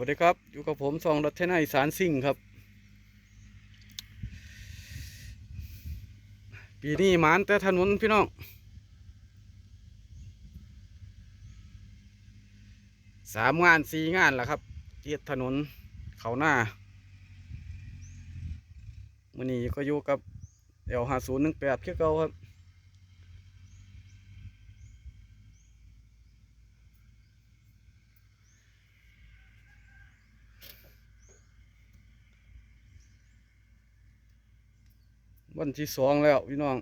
วัสดีครับ อยู่กับผมซองรัตนายสารสิ่งครับ ปีนี้หมานแต่ถนนพี่น้องสามงานสี่งานแล้วครับเทียดถนนเขาหน้ามื่อนี้ก็อยู่กับเอลห้าศูนย์หนึ่งแปดเพื่อเก่าครับ วันที่สองแล้วพี่น้อง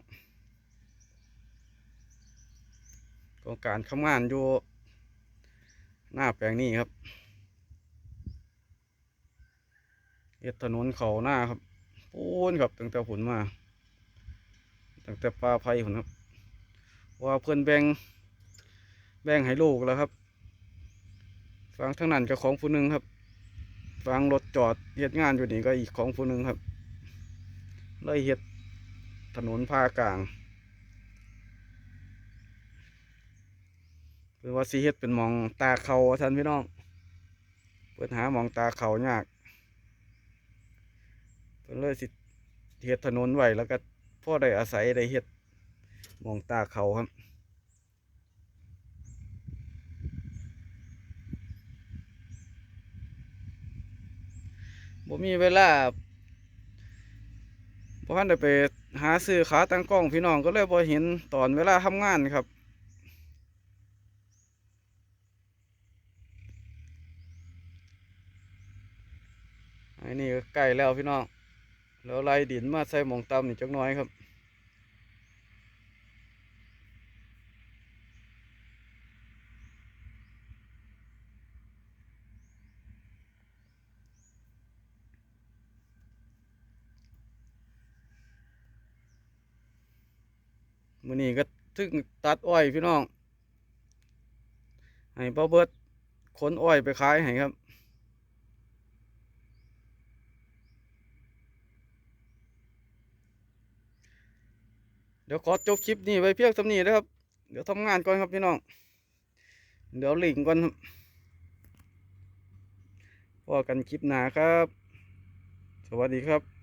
ก็การทำงานอยู่หน้าแปลงนี้ครับเฮ็ดถนนเขาหน้าครับปูนครับตั้งแต่ผลมาตั้งแต่ปลาไผ่ผลครับ ว่าเพื่อนแบ่งแบ่งให้ลูกแล้วครับฟังทั้งนั้นก็ของผู้หนึ่งครับฟังรถจอดเฮ็ดงานอยู่นี่ก็อีกของผู้หนึ่งครับเลยเฮ็ด ถนนภาคกลางคือว่าสีเฮ็ดเป็นมองตาเขาท่านพี่น้อง เปิดหามองตาเขายากเพิ่นเลยสิเฮ็ดถนนไว้แล้วก็พ่อได้อาศัยได้เฮ็ดมองตาเขาครับบ่มีเวลา เพราะท่านได้ไปหาซื้อขาตั้งกล้องพี่น้องก็เลยบ่เห็นตอนเวลาทำงานครับอันนี้ใกล้แล้วพี่น้องแล้วไล่ดินมาใส่หมองตำนี่จักน้อยครับ มื้อนี้ก็ถึงตัดอ้อยพี่น้อง ให้พ่อเบิดขนอ้อยไปขายให้ครับ เดี๋ยวขอจบคลิปนี้ไว้เพียงเท่านี้นะครับ เดี๋ยวทำงานก่อนครับพี่น้อง เดี๋ยวหลิงก่อนครับพอกันคลิปหนาครับ สวัสดีครับ